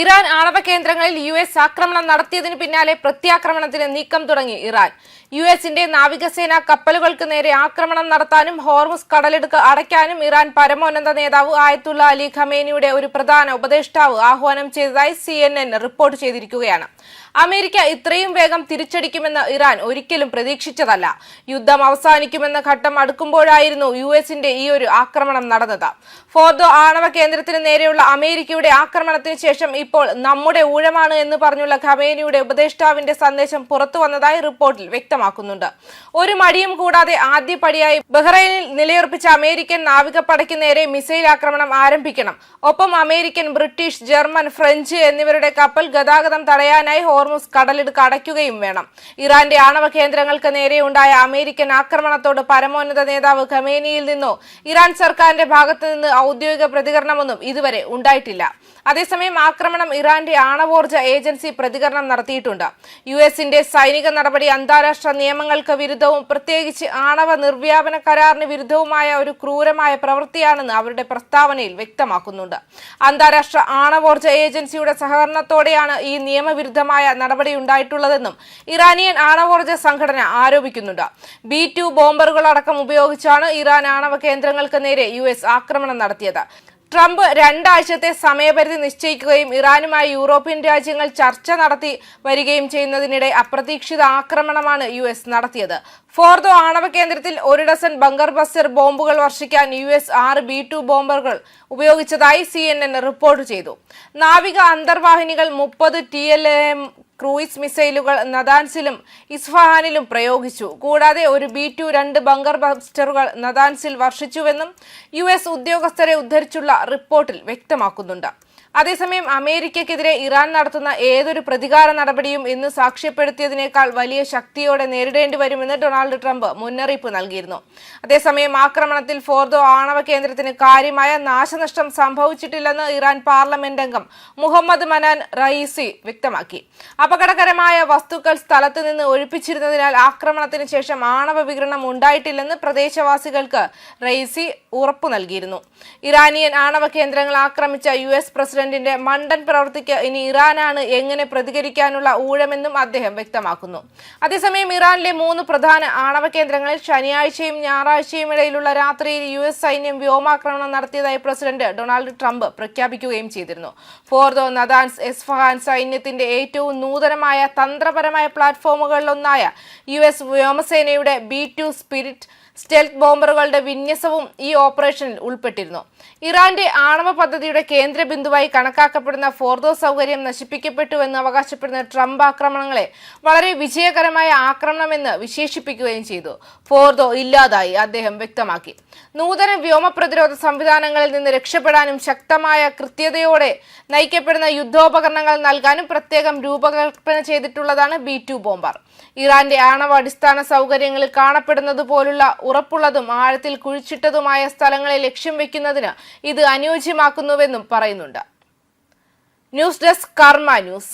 Iran ആണവ കേന്ദ്രങ്ങളിൽ U S ആക്രമണം നടത്തിയതിന് പിന്നാലെ പ്രത്യാക്രമണത്തിന് നീക്കം തുടങ്ങി ഇറാൻ. യു എസിന്റെ നാവികസേന കപ്പലുകൾക്ക് നേരെ ആക്രമണം നടത്താനും ഹോർമുസ് കടലിടുക്ക് അടയ്ക്കാനും ഇറാൻ പരമോന്നത നേതാവ് ആയത്തുള്ള അലി ഖമേനിയുടെ ഒരു പ്രധാന ഉപദേഷ്ടാവ് ആഹ്വാനം ചെയ്തതായി സി റിപ്പോർട്ട് ചെയ്തിരിക്കുകയാണ്. അമേരിക്ക ഇത്രയും വേഗം തിരിച്ചടിക്കുമെന്ന് ഇറാൻ ഒരിക്കലും പ്രതീക്ഷിച്ചതല്ല. യുദ്ധം അവസാനിക്കുമെന്ന ഘട്ടം അടുക്കുമ്പോഴായിരുന്നു യു എസിന്റെ ഈ ഒരു ആക്രമണം നടന്നത്. ഫോർദോ ആണവ കേന്ദ്രത്തിന് നേരെയുള്ള അമേരിക്കയുടെ ആക്രമണത്തിന് ശേഷം ഇപ്പോൾ നമ്മുടെ ഊഴമാണ് എന്ന് പറഞ്ഞുള്ള ഖമേനിയുടെ ഉപദേഷ്ടാവിന്റെ സന്ദേശം പുറത്തു വന്നതായി റിപ്പോർട്ടിൽ വ്യക്തമാക്കുന്നുണ്ട്. ഒരു മടിയും കൂടാതെ ആദ്യ പടിയായി ബഹ്റൈനിൽ നിലയുറപ്പിച്ച അമേരിക്കൻ നാവികപ്പടയ്ക്ക് നേരെ മിസൈൽ ആക്രമണം ആരംഭിക്കണം. ഒപ്പം അമേരിക്കൻ ബ്രിട്ടീഷ് ജർമ്മൻ ഫ്രഞ്ച് എന്നിവരുടെ കപ്പൽ ഗതാഗതം തടയാനായി ഹോർമുസ് കടലിടുക്ക് അടയ്ക്കുകയും വേണം. ഇറാന്റെ ആണവ കേന്ദ്രങ്ങൾക്ക് നേരെയുണ്ടായ അമേരിക്കൻ ആക്രമണത്തോട് പരമോന്നത നേതാവ് ഖമേനിയിൽ നിന്നോ ഇറാൻ സർക്കാരിന്റെ ഭാഗത്ത് നിന്ന് ഔദ്യോഗിക പ്രതികരണമൊന്നും ഇതുവരെ ഉണ്ടായിട്ടില്ല. അതേസമയം ആക്രമണം ഇറാന്റെ ആണവോർജ ഏജൻസി പ്രതികരണം നടത്തിയിട്ടുണ്ട്. യു എസിന്റെ സൈനിക നടപടി അന്താരാഷ്ട്ര നിയമങ്ങൾക്ക് വിരുദ്ധവും പ്രത്യേകിച്ച് ആണവ നിർവ്യാപന കരാറിന് വിരുദ്ധവുമായ ഒരു ക്രൂരമായ പ്രവൃത്തിയാണെന്ന് അവരുടെ പ്രസ്താവനയിൽ വ്യക്തമാക്കുന്നുണ്ട്. അന്താരാഷ്ട്ര ആണവോർജ ഏജൻസിയുടെ സഹകരണത്തോടെയാണ് ഈ നിയമവിരുദ്ധമായ നടപടി ഉണ്ടായിട്ടുള്ളതെന്നും ഇറാനിയൻ ആണവോർജ സംഘടന ആരോപിക്കുന്നുണ്ട്. ബി ടു ബോംബറുകളടക്കം ഉപയോഗിച്ചാണ് ഇറാൻ ആണവ കേന്ദ്രങ്ങൾക്ക് നേരെ യു ആക്രമണം നടത്തിയത്. ട്രംപ് രണ്ടാഴ്ചത്തെ സമയപരിധി നിശ്ചയിക്കുകയും ഇറാനുമായി യൂറോപ്യൻ രാജ്യങ്ങൾ ചർച്ച നടത്തി വരികയും ചെയ്യുന്നതിനിടെ അപ്രതീക്ഷിത ആക്രമണമാണ് യു എസ് നടത്തിയത്. ഫോർദോ ആണവ കേന്ദ്രത്തിൽ ഒരു ഡസൻ ബങ്കർ ബസ്റ്റർ ബോംബുകൾ വർഷിക്കാൻ യു എസ് ആറ് ബി ടു ബോംബറുകൾ ഉപയോഗിച്ചതായി സി എൻ എൻ റിപ്പോർട്ട് ചെയ്തു. നാവിക അന്തർവാഹിനികൾ മുപ്പത് ടി എൽ എം ക്രൂയിസ് മിസൈലുകൾ നദാൻസിലും ഇസ്ഫഹാനിലും പ്രയോഗിച്ചു. കൂടാതെ ഒരു ബി ടു രണ്ട് ബങ്കർ ബസ്റ്ററുകൾ നദാൻസിൽ വർഷിച്ചുവെന്നും യു എസ് ഉദ്യോഗസ്ഥരെ ഉദ്ധരിച്ചുള്ള റിപ്പോർട്ടിൽ വ്യക്തമാക്കുന്നുണ്ട്. അതേസമയം അമേരിക്കക്കെതിരെ ഇറാൻ നടത്തുന്ന ഏതൊരു പ്രതികാര നടപടിയും ഇന്ന് സാക്ഷ്യപ്പെടുത്തിയതിനേക്കാൾ വലിയ ശക്തിയോടെ നേരിടേണ്ടി വരുമെന്ന് ഡൊണാൾഡ് ട്രംപ് മുന്നറിയിപ്പ് നൽകിയിരുന്നു. അതേസമയം ആക്രമണത്തിൽ ഫോർദോ ആണവ കേന്ദ്രത്തിന് കാര്യമായ നാശനഷ്ടം സംഭവിച്ചിട്ടില്ലെന്ന് ഇറാൻ പാർലമെന്റ് അംഗം മുഹമ്മദ് മനാൻ റയീസി വ്യക്തമാക്കി. അപകടകരമായ വസ്തുക്കൾ സ്ഥലത്ത് നിന്ന് ഒഴിപ്പിച്ചിരുന്നതിനാൽ ആക്രമണത്തിന് ശേഷം ആണവ വികരണം ഉണ്ടായിട്ടില്ലെന്ന് പ്രദേശവാസികൾക്ക് റയീസി ഉറപ്പു നൽകിയിരുന്നു. ഇറാനിയൻ ആണവ കേന്ദ്രങ്ങൾ ആക്രമിച്ച യു എസ് പ്രസിഡന്റിന്റെ മണ്ടൻ പ്രവൃത്തിക്ക് ഇനി ഇറാനാണ് എങ്ങനെ പ്രതികരിക്കാനുള്ള ഊഴമെന്നും അദ്ദേഹം വ്യക്തമാക്കുന്നു. അതേസമയം ഇറാനിലെ മൂന്ന് പ്രധാന ആണവ കേന്ദ്രങ്ങളിൽ ശനിയാഴ്ചയും ഞായറാഴ്ചയും ഇടയിലുള്ള രാത്രിയിൽ യു എസ് സൈന്യം വ്യോമാക്രമണം നടത്തിയതായി പ്രസിഡന്റ് ഡൊണാൾഡ് ട്രംപ് പ്രഖ്യാപിക്കുകയും ചെയ്തിരുന്നു. ഫോർദോ നദാൻസ് എസ്ഫഹാൻ സൈന്യത്തിന്റെ ഏറ്റവും നൂതനമായ തന്ത്രപരമായ പ്ലാറ്റ്ഫോമുകളിലൊന്നായ യു എസ് വ്യോമസേനയുടെ ബി ടു സ്പിരിറ്റ് സ്റ്റെൽത്ത് ബോംബറുകളുടെ വിന്യസവും ഈ ഓപ്പറേഷനിൽ ഉൾപ്പെട്ടിരുന്നു. ഇറാന്റെ ആണവ പദ്ധതിയുടെ കേന്ദ്ര ബിന്ദുവായി കണക്കാക്കപ്പെടുന്ന ഫോർദോ സൗകര്യം നശിപ്പിക്കപ്പെട്ടുവെന്ന് അവകാശപ്പെടുന്ന ട്രംപ് ആക്രമണങ്ങളെ വളരെ വിജയകരമായ ആക്രമണമെന്ന് വിശേഷിപ്പിക്കുകയും ചെയ്തു. ഫോർദോ ഇല്ലാതായി അദ്ദേഹം വ്യക്തമാക്കി. നൂതന വ്യോമ പ്രതിരോധ സംവിധാനങ്ങളിൽ നിന്ന് രക്ഷപ്പെടാനും ശക്തമായ കൃത്യതയോടെ നയിക്കപ്പെടുന്ന യുദ്ധോപകരണങ്ങൾ നൽകാനും പ്രത്യേകം രൂപകൽപ്പന ചെയ്തിട്ടുള്ളതാണ് ബി ടു ബോംബർ. ഇറാന്റെ ആണവ അടിസ്ഥാന സൗകര്യങ്ങളിൽ കാണപ്പെടുന്നത് പോലുള്ള ഉറപ്പുള്ളതും ആഴത്തിൽ കുഴിച്ചിട്ടതുമായ സ്ഥലങ്ങളെ ലക്ഷ്യം വെക്കുന്നതിന് ഇത് അനുയോജ്യമാക്കുന്നുവെന്നും പറയുന്നുണ്ട്. News desk Karma news.